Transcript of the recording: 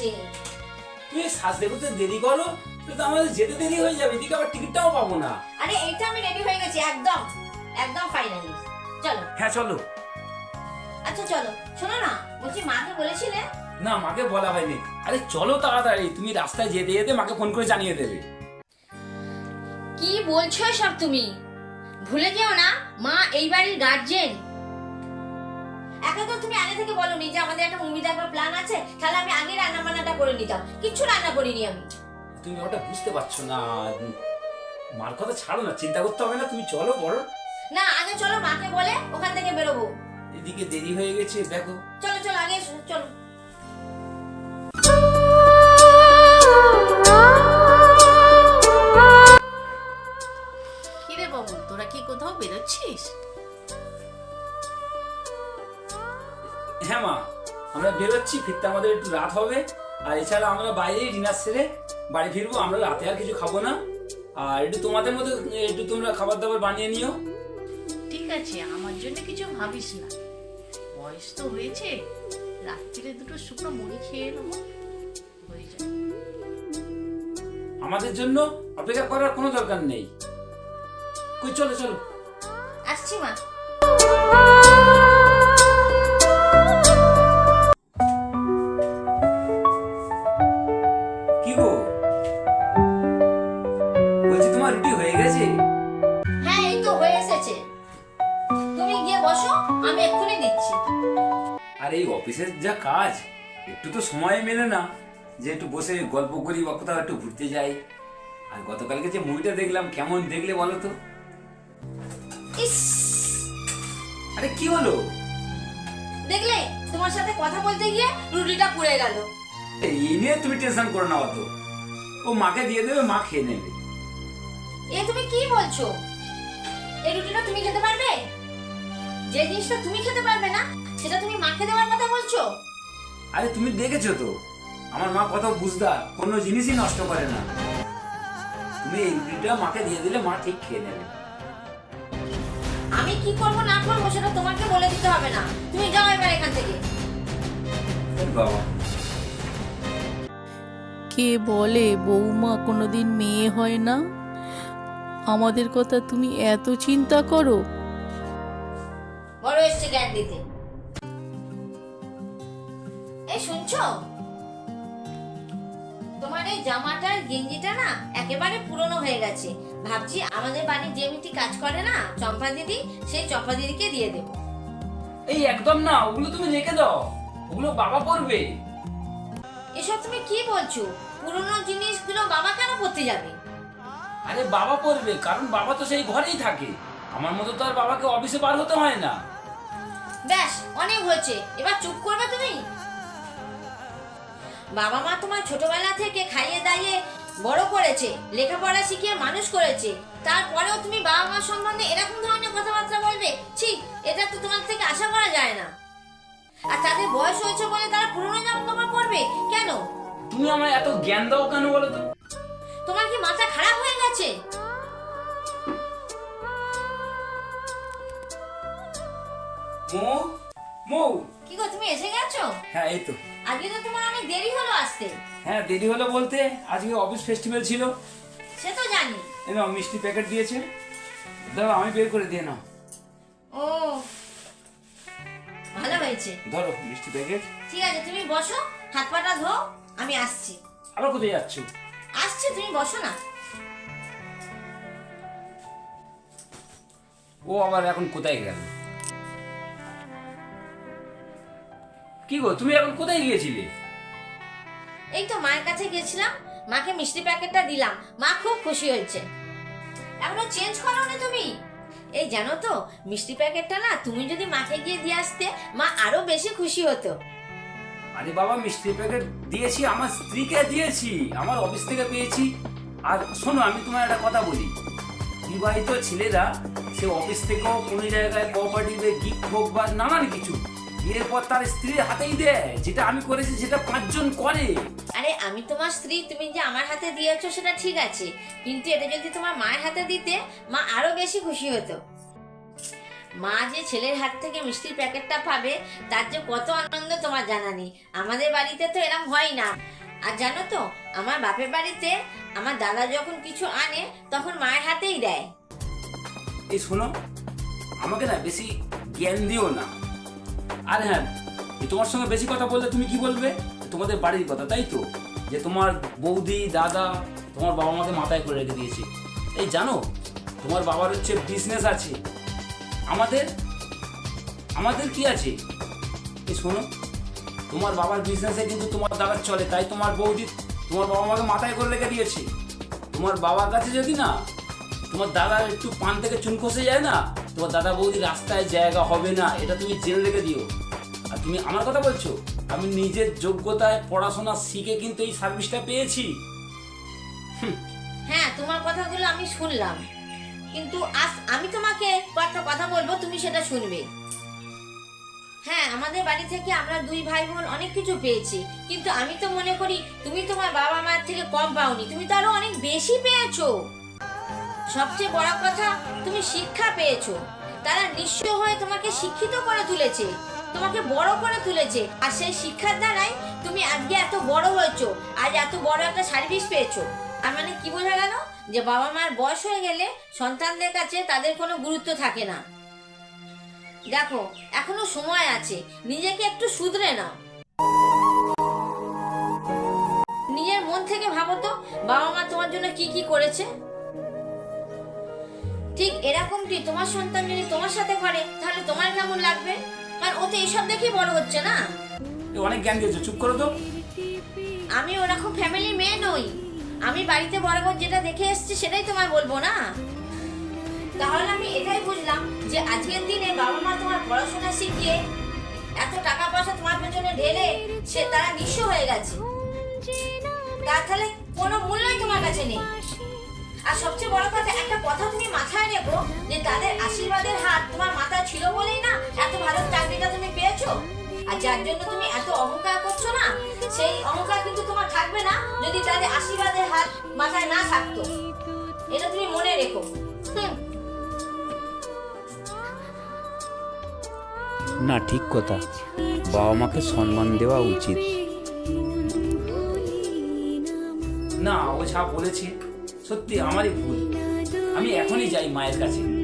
গেছে তুমি সাজতে করতে দেরি করো তো আমাদের যেতে দেরি হয়ে যাবে এদিকে আবার টিকিটটাও পাবো না। আরে এইটা আমি রেডি হয়ে গেছি একদম একদম ফাইনালি চলো। হ্যাঁ চলো। আচ্ছা চলো। শোনো না বলছি মাকে বলেছিলে? না মাকে বলা হয়নি। আরে চলো তাড়াতাড়ি তুমি রাস্তায় যেতে যেতে মাকে ফোন করে জানিয়ে দেবে। কি বলছো সব তুমি? ভুলে যেও না মা এই বাড়ির গার্জেন একা তো তুমি আগে থেকে বলনি যে আমাদের একটা মুভি দেখার প্ল্যান আছে তাহলে আমি আগে রান্না বান্নাটা করে নিতাম। কিচ্ছু রান্না করিনি আমি। তুমি ওটা বুঝতে পারছ না। মার কথা ছাড়ো না চিন্তা করতে হবে না তুমি চলো বলো না আগে চলো মাকে বলে ওখান থেকে বেরোবো। এদিকে দেরি হয়ে গেছে দেখো। চলো চলো আগে চলো। বেরোচ্ছি ফিরতে আমাদের একটু রাত হবে। আর এছাড়া আমরা বাইরে ডিনার সেরে বাড়ি ফিরবো। আমরা রাতে আর কিছু খাব না। আর একটু তোমাদের মতো একটু তোমরা খাবার দাবার বানিয়ে নিও। ঠিক আছে আমার জন্য কিছু ভাবিস না। বয়স তো হয়েছে। রাত্রিরে দুটো শুকনো মুড়ি খেয়ে নেব। হয়ে যাবে। আমাদের জন্য অপেক্ষা করার কোনো দরকার নেই। কই চলো চলো। আসছি মা। বলছি হয়ে গেছে। হ্যাঁ এই তো হয়ে এসেছে। তুমি গিয়ে বসো আমি এক্ষুনি দিচ্ছি। আর এই অফিসের যা কাজ একটু তো সময় মেলে না। যে একটু বসে গল্প করি বা কোথাও একটু ঘুরতে যাই। আর গতকালকে যে মুভিটা দেখলাম কেমন দেখলে বলো তো? ইস! আরে কি হলো? দেখলে তোমার সাথে কথা বলতে গিয়ে রুটিটা পুড়ে গেল। এই নিয়ে তুমি টেনশন করো না অত। ও মাকে দিয়ে দেবে মা খেয়ে নেবে। এ তুমি কি বলছো? এই রুটিটা তুমি খেতে পারবে? যে জিনিসটা তুমি খেতে পারবে না সেটা তুমি মাকে দেওয়ার কথা বলছো? আরে তুমি দেখেছ তো? আমার মা কত বুঝদার কোনো জিনিসই নষ্ট করে না। তুমি এই রুটিটা মাকে দিয়ে দিলে মা ঠিক খেয়ে নেবে। আমি কি করব না করব সেটা তোমাকে বলে দিতে হবে না। তুমি যাও এবার এখান থেকে। বাবা। কে বলে বৌমা কোনোদিন মেয়ে হয় না? আমাদের কথা তুমি এত চিন্তা করো। বড় এসছে জ্ঞান দিতে। এই শুনছো? তোমার এই জামাটার গেঞ্জিটা না একেবারে পুরনো হয়ে গেছে। ভাবছি আমাদের বাড়ির যে মিটি কাজ করে না চম্পা দিদি সেই চম্পা দিদিকে দিয়ে দেবো। এই একদম না ওগুলো তুমি রেখে দাও। ওগুলো বাবা পড়বে এসব তুমি কি বলছো? পুরনো জিনিসগুলো বাবা কেন পড়তে যাবে? আরে বাবা পড়বে কারণ বাবা তো সেই ঘরেই থাকে। আমার মতো তো আর বাবাকে অফিসে বার হতে হয় না। ব্যাস অনেক হয়েছে। এবার চুপ করবে তুমি? বাবা মা তোমার ছোটবেলা থেকে খাইয়ে দাইয়ে বড় করেছে লেখাপড়া শিখিয়ে মানুষ করেছে। তারপরেও তুমি বাবা মা সম্বন্ধে এরকম ধরনের কথাবার্তা বলবে? ছি এটা তো তোমার থেকে আশা করা যায় না। আর তাদের বয়স হয়েছে বলে তারা পুরনো জামা কাপড় পরবে? কেন? তুমি আমায় এত জ্ঞান দাও কেন বলো তো? তোমার কি মাথা খারাপ হয়ে গেছে? মৌ মৌ। কি গো তুমি এসে গেছো? হ্যাঁ এই তো। আজকে তো তোমার অনেক দেরি হলো আসতে। হ্যাঁ দেরি হলো বলতে আজকে অফিস ফেস্টিভ্যাল ছিল। সে তো জানি। এই নাও মিষ্টি প্যাকেট দিয়েছে। দাঁড়াও আমি বের করে দিয়ে নাও। ও ভালো হয়েছে। ধরো মিষ্টি প্যাকেট ঠিক আছে তুমি বসো হাত পাটা ধো আমি আসছি। আবার কোথায় যাচ্ছ? আসছি তুমি বসো না। ও আবার এখন কোথায় গেল? কি গো তুমি এখন কোথায় গিয়েছিলে? এই তো মায়ের কাছে গেছিলাম মাকে মিষ্টি প্যাকেটটা দিলাম মা খুব খুশি হয়েছে। এখনও চেঞ্জ করো না তুমি? এই জানো তো মিষ্টি প্যাকেটটা না তুমি যদি মাকে গিয়ে দিয়ে আসতে মা আরও বেশি খুশি হতো। আরে বাবা, মিষ্টি প্যাকেট দিয়েছি, আমার স্ত্রীকে দিয়েছি, আমার অফিস থেকে পেয়েছি। আর শোনো, আমি তোমার একটা কথা বলি। বিবাহিত ছেলেরা, সে অফিস থেকেও কোনো জায়গায় কোঅপারেটিভে গিফট হোক বা নানান কিছু, বিয়ের পর তার স্ত্রীর হাতেই দেয়। যেটা আমি করেছি, সেটা পাঁচজন করে। আরে, আমি তোমার স্ত্রী, তুমি যে আমার হাতে দিয়েছ, সেটা ঠিক আছে। কিন্তু এটা যদি তোমার মায়ের হাতে দিতে, মা আরও বেশি খুশি হতো। মা যে ছেলের হাত থেকে মিষ্টির প্যাকেটটা পাবে, তার যে কত আনন্দ তোমার জানা নেই। আমাদের বাড়িতে তো এরম হয় না। আর জানো তো, আমার বাপের বাড়িতে আমার দাদা যখন কিছু আনে, তখন মায়ের হাতেই দেয়। এই শোনো, আমাকে না বেশি জ্ঞান দিও না। আর হ্যাঁ তোমার সঙ্গে বেশি কথা বললে তুমি কি বলবে? তোমাদের বাড়ির কথা, তাই তো? যে তোমার বৌদি, দাদা, তোমার বাবা মাকে মাথায় করে রেখে দিয়েছে। এই জানো, তোমার বাবার হচ্ছে বিজনেস আছে। আমাদের আমাদের কি আছে? এই শোনো, তোমার বাবার বিজনেসে কিন্তু তোমার দাদার চলে, তাই তোমার বৌদি তোমার বাবা মাকে মাথায় করে রেখে দিয়েছে। তোমার বাবার কাছে যদি না, তোমার দাদার একটু পান থেকে চুন খসে যায় না, তোমার দাদা বৌদি রাস্তায় জায়গা হবে না, এটা তুমি জেনে রেখে দিও। আর তুমি আমার কথা বলছো, আমি নিজের যোগ্যতায় পড়াশোনা শিখে কিন্তু এই সার্ভিসটা পেয়েছি। হ্যাঁ তোমার কথাগুলো আমি শুনলাম। কিন্তু আজ আমি তোমাকে কয়েকটা কথা বলব, তুমি সেটা শুনবে। হ্যাঁ আমাদের বাড়ি থেকে আমরা দুই ভাই বোন অনেক কিছু পেয়েছি, কিন্তু আমি তো মনে করি তুমি তোমার বাবা মার থেকে কম পাওনি, তুমি তো আরও অনেক বেশি পেয়েছ। সবচেয়ে বড় কথা, তুমি শিক্ষা পেয়েছ। তারা নিঃস্ব হয়ে তোমাকে শিক্ষিত করে তুলেছে, তোমাকে বড় করে তুলেছে। আর সেই শিক্ষার দ্বারাই তুমি আজকে এত বড় হয়েছো, আজ এত বড় একটা সার্ভিস পেয়েছ। আর মানে কি বোঝা গেল? যে বাবা মার বয়স হয়ে গেলে সন্তানদের কাছে তাদের কোনো গুরুত্ব থাকে না। দেখো এখনও সময় আছে। নিজেকে একটু শুধরে নাও। নিজের মন থেকে ভাবো তো বাবা মা তোমার জন্য কি কি করেছে? ঠিক এরকমটি তোমার সন্তান যদি তোমার সাথে করে তাহলে তোমার কেমন লাগবে? কারণ ও তো এইসব দেখেই বড় হচ্ছে না। অনেক জ্ঞান দিয়েছ চুপ করো তো। আমি ওরকম ফ্যামিলি মেয়ে নই। আমি বাড়িতে বরাবর যেটা দেখে এসেছি সেটাই তোমায় বলব না? তাহলে আমি এটাই বুঝলাম যে আজকের দিনে বাবা মা তোমার পড়াশোনা শিখিয়ে এত টাকা পয়সা তোমার পেছনে ঢেলে সে তারা নিঃস্ব হয়ে গেছে। তাহলে কোনো মূল্যই তোমার কাছে নেই। আর সবচেয়ে বড় কথা, একটা কথা তুমি মাথায় রেখো যে তাদের আশীর্বাদের হাত তোমার মাথায় ছিল বলেই না এত ভালো চাকরিটা তুমি পেয়েছ? আর যার জন্য তুমি এত অহংকার করছ না, সেই অহংকার যদি তাদের আশীর্বাদের হাত মাথায় না থাকতো এটা তুমি মনে রেখো। না ঠিক কথা। বাবা মাকে সম্মান দেওয়া উচিত। না ও যা বলেছে সত্যি আমারই ভুল। আমি এখনই যাই মায়ের কাছে।